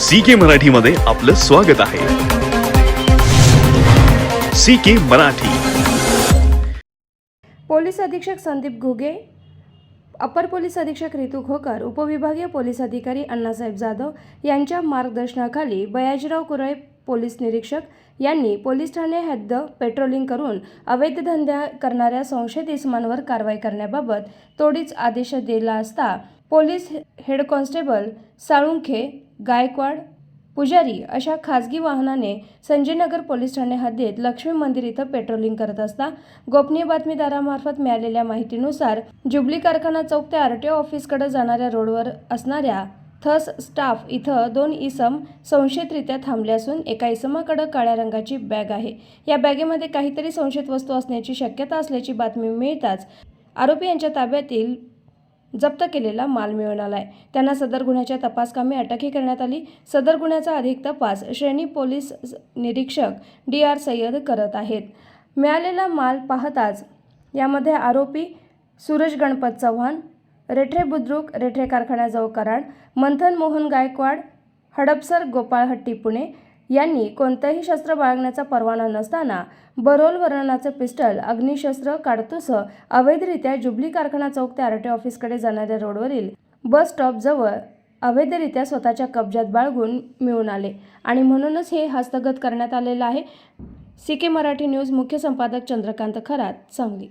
C के मराठीमध्ये आपलं स्वागत आहे. सी के मराठी. पोलीस अधीक्षक संदीप घुगे अपर पोलीस अधीक्षक रितू खोकर उपविभागीय पोलीस अधिकारी अण्णासाहेब जाधव यांच्या मार्गदर्शनाखाली बयाजीराव कुरळे पोलीस निरीक्षक यांनी पोलीस ठाणे हद्द पेट्रोलिंग करून अवैध धंदा करणाऱ्या संशयित इसमांवर कारवाई करण्याबाबत तोडीच आदेश दिला असता police head constable Salunkhe Gaikwad Pujari अशा खासगी वाहनाने संजयनगर पोलीस ठाणे हद्दीत लक्ष्मी मंदिर इथं पेट्रोलिंग करत असता गोपनीय बातमीदारामार्फत मिळालेल्या माहितीनुसार जुबली कारखाना चौक ते आर टी ओ ऑफिसकडे जाणाऱ्या रोडवर असणाऱ्या थस स्टाफ इथं दोन इसम संशयितरित्या थांबले असून एका इसमाकडे काळ्या रंगाची बॅग आहे. या बॅगेमध्ये काहीतरी संशयित वस्तू असण्याची शक्यता असल्याची बातमी मिळताच आरोपी यांच्या ताब्यातील जप्त केलेला माल मिळवणार आहे त्यांना सदर गुन्ह्याच्या तपासकामी अटकही करण्यात आली. सदर गुन्ह्याचा अधिक तपास श्रेणी पोलीस निरीक्षक डी आर सय्यद करत आहेत. मिळालेला माल पाहताच यामध्ये आरोपी सूरज गणपत चव्हाण रेठरे बुद्रुक रेठरे कारखान्याजवळ कराड मंथन मोहन गायकवाड हडपसर गोपाळहट्टी पुणे यांनी कोणतंही शस्त्र बाळगण्याचा परवाना नसताना बरोल वर्णनाचं पिस्टल अग्निशस्त्र काडतूसह अवैधरित्या जुबली कारखाना चौक ते आरटी ऑफिसकडे जाणाऱ्या रोडवरील बस स्टॉपजवळ अवैधरित्या स्वतःच्या कब्जात बाळगून मिळून आले आणि म्हणूनच हे हस्तगत करण्यात आलेलं आहे. सी के मराठी न्यूज मुख्य संपादक चंद्रकांत खरात सांगली.